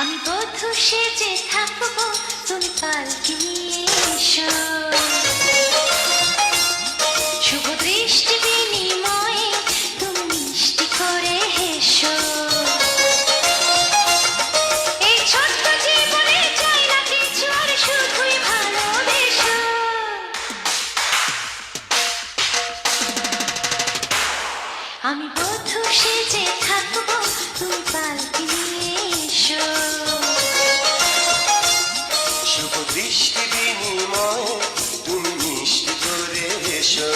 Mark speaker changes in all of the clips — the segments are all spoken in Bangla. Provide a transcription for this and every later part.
Speaker 1: আমি বধু সেজে থাকব তুমি পালকি এসো। আমি বধু সেজে থাকব, তুমি পালকি নিয়ে এসো।
Speaker 2: শুভ দৃষ্টি বিনিময়, তুমি মিষ্টি করে এসো।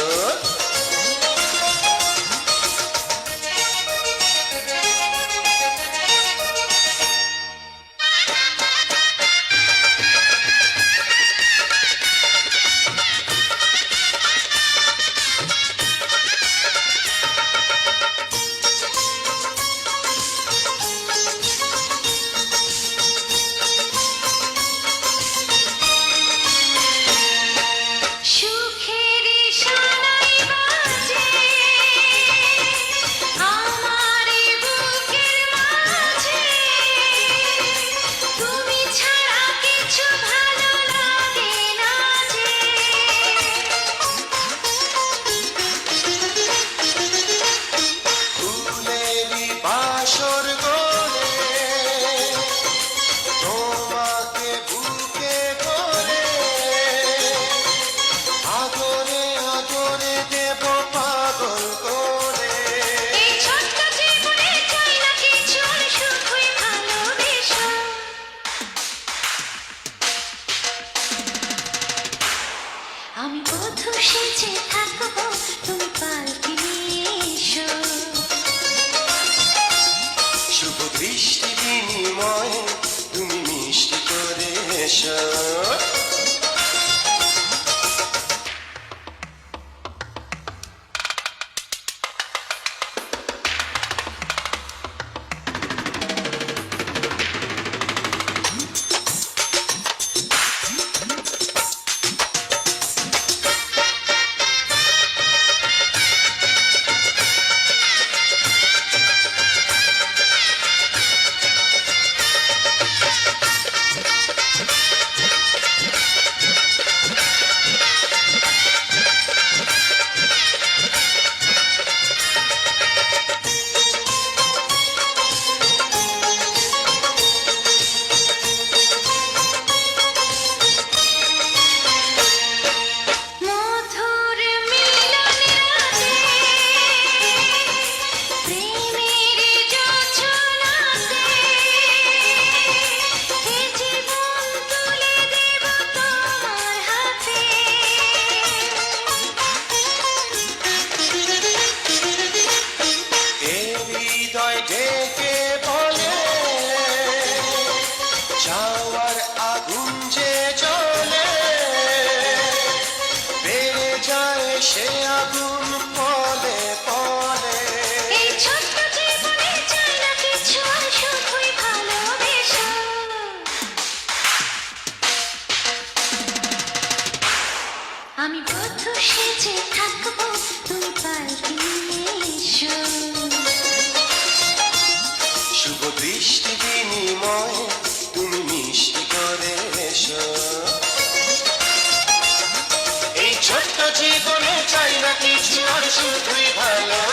Speaker 1: আমি বধু সেজে তুমি পালকি এসো।
Speaker 2: শুভ দৃষ্টি বিনিময় তুমি মিষ্টি করে এসো।
Speaker 1: আমি বধু সেজে থাকব তুমি এসো।
Speaker 2: শুভ দৃষ্টি বিনিময় তুমি মিষ্টি করে এসো। এই ছোট্ট জীবনে চাই না কিছু, আর শুধুই ভালো।